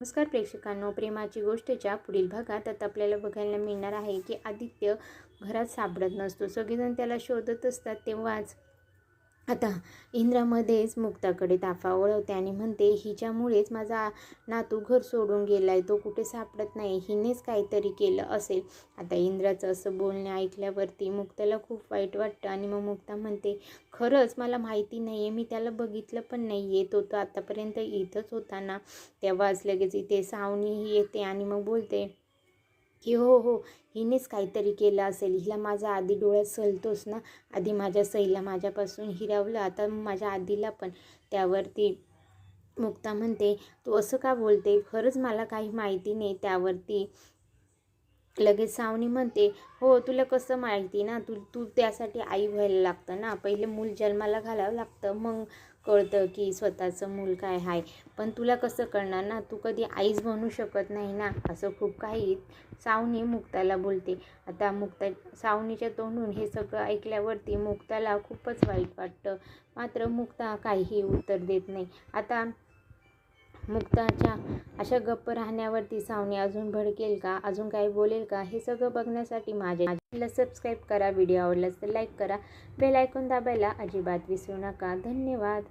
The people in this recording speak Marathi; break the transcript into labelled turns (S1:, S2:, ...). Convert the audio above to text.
S1: नमस्कार प्रेक्षकांनो प्रेमाची गोष्टच्या पुढील भागात आता आपल्याला बघायला मिळणार आहे की आदित्य घरात सापडत नसतो. सगळेजण त्याला शोधत असतात तेव्हाच आता इंद्रामध्येच मुक्ताकडे ताफा ओळवते आणि म्हणते हिच्यामुळेच माझा नातू घर सोडून गेलाय. तो कुठे सापडत नाही. हिनेच काहीतरी केलं असेल. आता इंद्राचं असं बोलणे ऐकल्यावरती मुक्ताला खूप वाईट वाटतं आणि मग मुक्ता म्हणते खरंच मला माहिती नाही आहे मी त्याला बघितलं पण नाही आहे तो तो आतापर्यंत इथंच होता ना? तेव्हाच लगेच इथे सावणीही येते आणि मग बोलते की हो हो हिनेच काहीतरी केलं असेल. हिला माझा आधी डोळ्यात सलतोच ना? आधी माझ्या सईला माझ्यापासून हिरावलं आता माझ्या आधीला पण. त्यावरती मुक्ता म्हणते तू असं का बोलते? खरंच मला काही माहिती नाही. त्यावरती लगेच सावनी म्हणते हो तुला कसं माहिती ना तू तू त्यासाठी आई व्हायला लागतं ना. पहिले मूल जन्माला घालावं लागतं मग कळतं की स्वतःचं मूल काय आहे पण तुला कसं कळणार ना तू कधी आईच बनू शकत नाही ना असं खूप काही सावनी मुक्ताला बोलते. आता मुक्ता सावनीच्या तोंडून हे सगळं ऐकल्यावरती मुक्ताला खूपच वाईट वाटतं. मात्र मुक्ता काहीही उत्तर देत नाही. आता मुक्ताच्या अशा गप्प राहण्यावरती सावनी अजून भडकेल का? अजून काही बोलेल का? हे सगळं बघण्यासाठी माझ्या सबस्क्राईब करा व्हिडिओ आवडल्यास तर लाईक करा. बेल ऐकून दाबायला अजिबात विसरू नका. धन्यवाद.